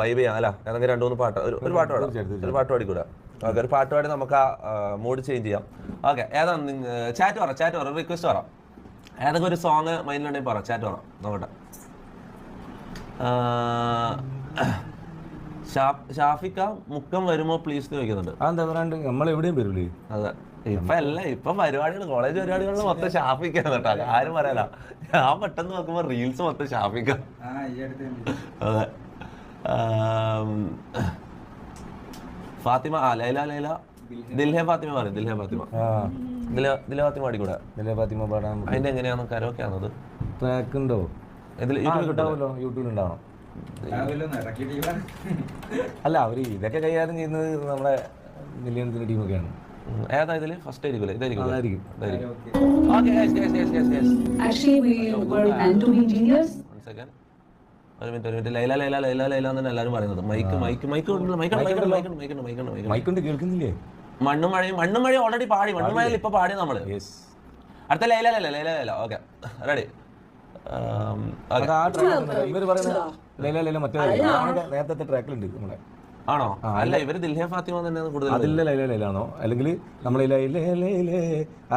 Vibe ചെയ്യാം അല്ല? ഏതെങ്കിലും രണ്ടു മൂന്ന് പാട്ട് ഒരു പാട്ട് പാടാം. ഒരു പാട്ട് പാടിക്കൂടാ? ഓക്കെ ഒരു പാട്ട് പാടി നമുക്ക് ആ മൂഡ് ചേഞ്ച് ചെയ്യാം. ഓക്കെ ഏതാണ് ചാറ്റ് പറ ചാറ്റ് പറ റിക്വസ്റ്റ് പറ. ഏതൊക്കെ ഒരു സോങ് മൈൻഡിലുണ്ടെങ്കിൽ പറ ചാറ്റ് പറ. നോക്കട്ടെ. ആ, ഷാഫിക്ക മുക്കം വരുമോ പ്ലീസ് ചോദിക്കുന്നുണ്ട്. അതെന്താ പറയാണ്ട്? നമ്മൾ എവിടെയും വരൂലേ? അതെ. ഇപ്പൊ അല്ല ഇപ്പൊ പരിപാടികൾ കോളേജ് പരിപാടികളിൽ മൊത്തം ഷാഫിക്കാണ് കേട്ടോ. ആരും പറയാല ഞാൻ പെട്ടെന്ന് നോക്കുമ്പോ റീൽസ് മൊത്തം ഷാഫിക്ക. അതെ. ഫാത്തിമ ആ ലൈല ലൈല. ദിൽഹെ ഫാത്തിമ പറയും ദിൽഹെ ഫാത്തിമ. ദില ഫാത്തിമ പാടിക്കൂടെ ദില ഫാത്തിമ പാടാൻ അതിന്റെ എങ്ങനെയാണ് കരോക്കെ ആണത് ട്രാക്ക് ഉണ്ടോ ഇതിൽ യൂട്യൂബിൽ ഉണ്ടാവണം. അല്ല അവർ ഇതൊക്കെ കൈകാര്യം ചെയ്യുന്നത് നമ്മുടെ മില്യൺസിന്റെ ടീമൊക്കെയാണ്. Actually, we were meant to be engineers. One second. ഒരു മിനിറ്റ് ഒരു മിനിറ്റ്. ലൈല ലൈല ലൈല ലൈല എന്ന് എല്ലാവരും പറയുന്നത്. Mic mic mic മൈക്കുണ്ട് mike mike mike mike mike mike മൈക്കൊണ്ട് കേൾക്കുന്നില്ലേ? മണ്ണും മഴയും മണ്ണും മഴയും ഓൾറെഡി പാടി. മണ്ണും മഴയിൽ ഇപ്പൊ പാടി നമ്മൾ. യെസ് അടുത്ത ലൈല ലൈല ലൈല ലൈല. ഓക്കെ. റെഡി ഇവർ പറയുന്നത് ലൈല ലൈല മറ്റേ. നേരത്തെ ട്രാക്കിലുണ്ട് നമ്മളെ. ആണോ? അല്ല ഇവർ ദിൽഹെ ഫാത്തിമ തന്നെയാണ് കൂടുതൽ അതില്ല ലൈല ലൈലാണോ? അല്ലെങ്കിൽ നമ്മൾ ലൈലേ ലൈലേ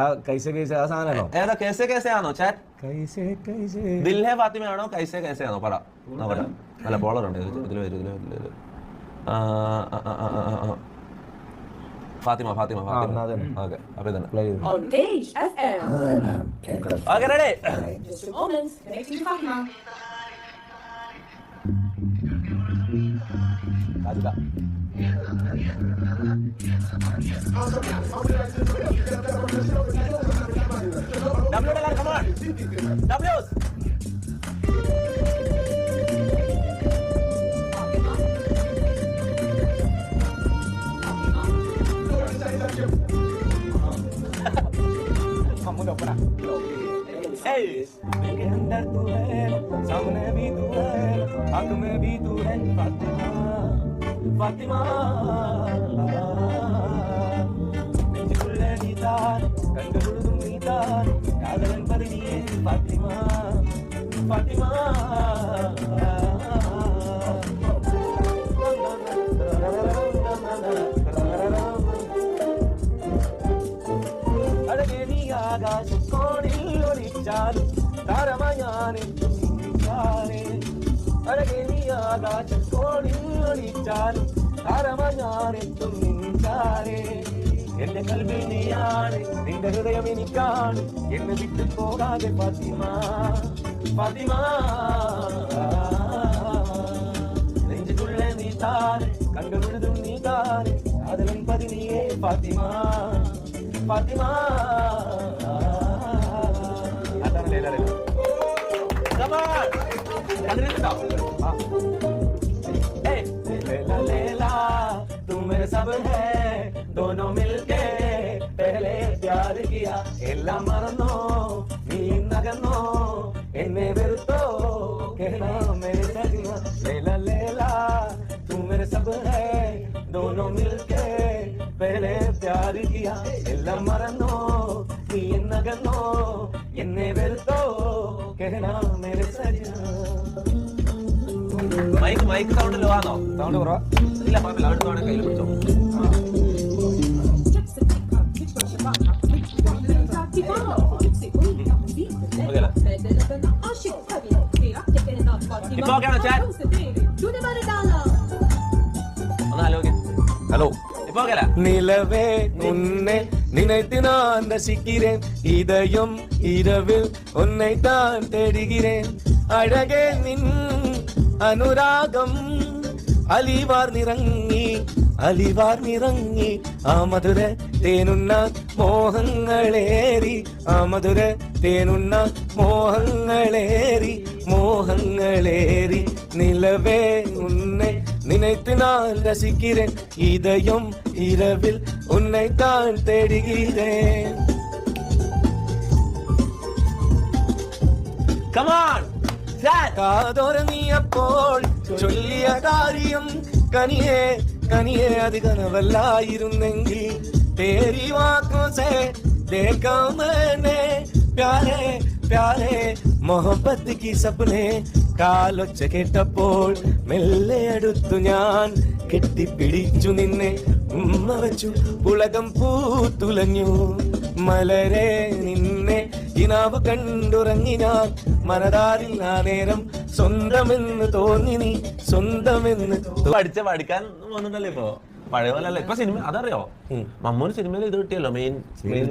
ആ കൈസ കൈസ ആ സാധനമാണോ? ഏതാ കേസെ കേസെ ആണോ? ചാറ്റ്. കൈസേ കൈസേ. ദിൽഹെ ഫാത്തിമ ആണോ കൈസെ കേസെ ആണോ? പറ. നോക്കട്ടെ അല്ല ബോളർ ഉണ്ട്. ഇതിൽ വരും ഇതിൽ വരും. ഫാത്തിമ ഫാത്തിമ ഫാത്തിമ. ഓക്കെ അപ്പൊ FM. Okay ready W dollar, come on. W's. दिल के अंदर तू है सामने भी तू है आँख में भी तू है फातिमा பாத்திமா. நெஞ்சுக்குள்ள நீதான் கண்டு முழுதும் நீதான். காதல் என்பது நீயே பாத்திமா. பாத்திமா ആകാശം കോണിൽ ഒളിച്ചാലും താരമാ ഞാനെന്നും ഒളിച്ചാലും താരമയാനെത്തും നിന്നാലേ. എന്റെ കൽവിൽ നീയാണ് നിന്റെ ഹൃദയം എനിക്കാണ് എന്നെ വിട്ടു പോകാതെ ഫാത്തിമ ഫാത്തിമ നെഞ്ചുകുള്ള നീ താൻ കണ്ടുകൊഴുതും നീ താൻ കാതലൻ പതിനിയെ ഫാത്തിമ ഫാത്തിമ അതാണ് ലൈല ലൈല. Come on. എന്നെ വെറുതോ കേരള മേരെ മൈക്ക് മൈക്ക് സൗണ്ട് ലോ ആണോ സൗണ്ട് കുറവാ. ഇല്ല കുഴപ്പമില്ല. അടുത്താണ് കയ്യിൽ പിടിച്ചോ. ഹലോ ഹലോ ഇപ്പൊ നിലവേ നിന്നെ நினைத்து நான் ரசிக்கிறேன் இதயம் இரவில் உன்னை தான் தேடுகிறேன் அழகே நின் അനുരാഗം അലിവാർ നിറങ്ങി അലിവാർ നിറങ്ങി ആ മധുര തേനുണ്ണാൻ മോഹങ്ങളേറി ആ മധുര തേനുണ്ണാൻ മോഹങ്ങളേറി മോഹങ്ങളേറി നിലവേ ഉന്നെ நினைத்து நான் ரசிக்கிறேன் இதயம் உன்னைத்தான் தேடுகிறேன். കമാൺ കാതോരങ്ങിയപ്പോൾ ചൊല്ലിയ കാര്യം കനിയെ കനിയെ അത് കനവല്ലായിരുന്നെങ്കിൽ തേരി വാക്കോസേ ദേക്കാമേനെ പ്യാരെ പ്യാരെ മൊഹബത്ത് കി സപ്നെ കാലൊച്ച കേട്ടപ്പോൾ മെല്ലെ അടുത്തു ഞാൻ കെട്ടിപ്പിടിച്ചു നിന്നെ. ഉമ്മ വച്ചു പുളകം പൂത്തുലഞ്ഞു. മലരെ നിന്നെ കിനാവ് കണ്ടുറങ്ങി ഞാൻ. മനതാരിൽ ആ നേരം സ്വന്തമെന്ന് തോന്നി നീ സ്വന്തമെന്ന് പഠിച്ച പഠിക്കാൻ പോകുന്നുണ്ടല്ലോ ഇപ്പൊ? പഴയ പോലെ അല്ല ഇപ്പൊ സിനിമ അതറിയോ? മമ്മൂന് സിനിമയിൽ ഇത് കിട്ടിയല്ലോ മെയിൻ മെയിൻ.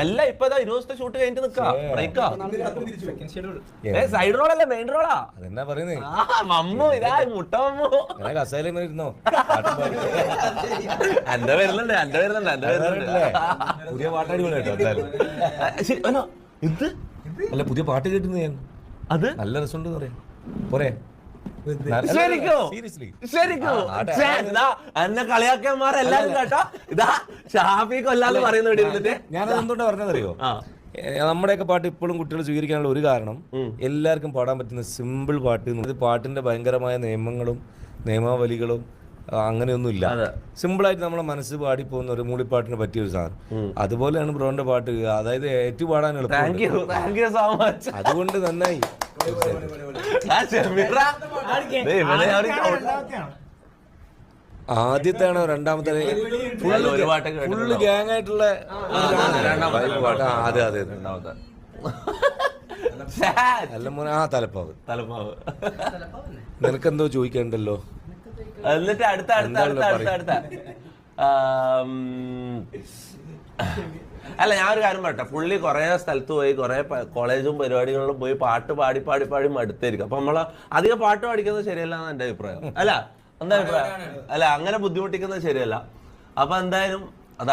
അല്ല ഇപ്പൊ ഇരുപത് ദിവസത്തെ ഷൂട്ട് കഴിഞ്ഞിട്ട് നിക്കാ. ബ്രേക്കാ. സൈഡ് റോളല്ലേ മെയിൻ റോളാ അതെന്നാ പറയുന്നേ? ആ മമ്മു ഇതാ മുട്ട മമ്മു. കസേല ഇരുന്നോ? എന്റെ വരുന്നുണ്ട് എന്റെ വരുന്നുണ്ട് എന്റെ വരുന്നുണ്ട് പുതിയ പാട്ടാടി കേട്ടോ ഇത്? അല്ല പുതിയ പാട്ട് കേട്ടിരുന്നു ഞാൻ. അത്? നല്ല രസമുണ്ട് പറയാം. പോരെ. ശരിക്കോ? സീരിയസ്ലി എല്ലാരും എന്നെ കേട്ടോ. ഇതാ ഷാഫി കൊല്ലാന്ന് പറയുന്നു ഇവിടെ ഇരുന്നിട്ട്. ഞാനത് എന്തുകൊണ്ടാ പറഞ്ഞതറിയോ നമ്മുടെയൊക്കെ പാട്ട് ഇപ്പോഴും കുട്ടികൾ സ്വീകരിക്കാനുള്ള ഒരു കാരണം എല്ലാവർക്കും പാടാൻ പറ്റുന്ന സിമ്പിൾ പാട്ട് എന്ന് ഇത് പാട്ടിന്റെ ഭയങ്കരമായ നിയമങ്ങളും നിയമാവലികളും അങ്ങനെയൊന്നുമില്ല. സിമ്പിളായിട്ട് നമ്മുടെ മനസ്സ് പാടി പോകുന്ന ഒരു മൂളിപ്പാട്ടിന് പറ്റിയ ഒരു സാധനം. അതുപോലെയാണ് ബ്രോന്റെ പാട്ട്. അതായത് ഏറ്റു പാടാൻ താങ്ക് എളുപ്പമുണ്ട് you thank you so much അതുകൊണ്ട് നന്നായി. ആ ഷമീറ ദേ, ഇവിടെ ഒരു count- ആദ്യത്തെ ആണോ രണ്ടാമത്തെ. ഫുള്ള്? ഗ്യാങ് ആയിട്ടുള്ള അതെ അതെ. രണ്ടാമത്തെ. ഛേ, അല്ല മോനെ ആ തലപ്പാവ്. തലപ്പാവ്. നിനക്കെന്തോ ചോദിക്കണ്ടല്ലോ? എന്നിട്ട് അടുത്ത അടുത്ത അടുത്ത അടുത്ത അല്ല ഞാൻ ഒരു കാര്യം പറയട്ടെ. പുള്ളി കുറെ സ്ഥലത്ത് പോയി കുറെ കോളേജും പരിപാടികളിലും പോയി പാട്ട് പാടി പാടി പാടി മടുത്തായിരിക്കും അപ്പൊ നമ്മൾ അധികം പാട്ട് പാടിക്കുന്നത് ശരിയല്ല എന്നാണ് എന്റെ അഭിപ്രായം. അല്ല? എന്താ അഭിപ്രായം? അല്ല അങ്ങനെ ബുദ്ധിമുട്ടിക്കുന്നത് ശരിയല്ല. അപ്പൊ എന്തായാലും അത്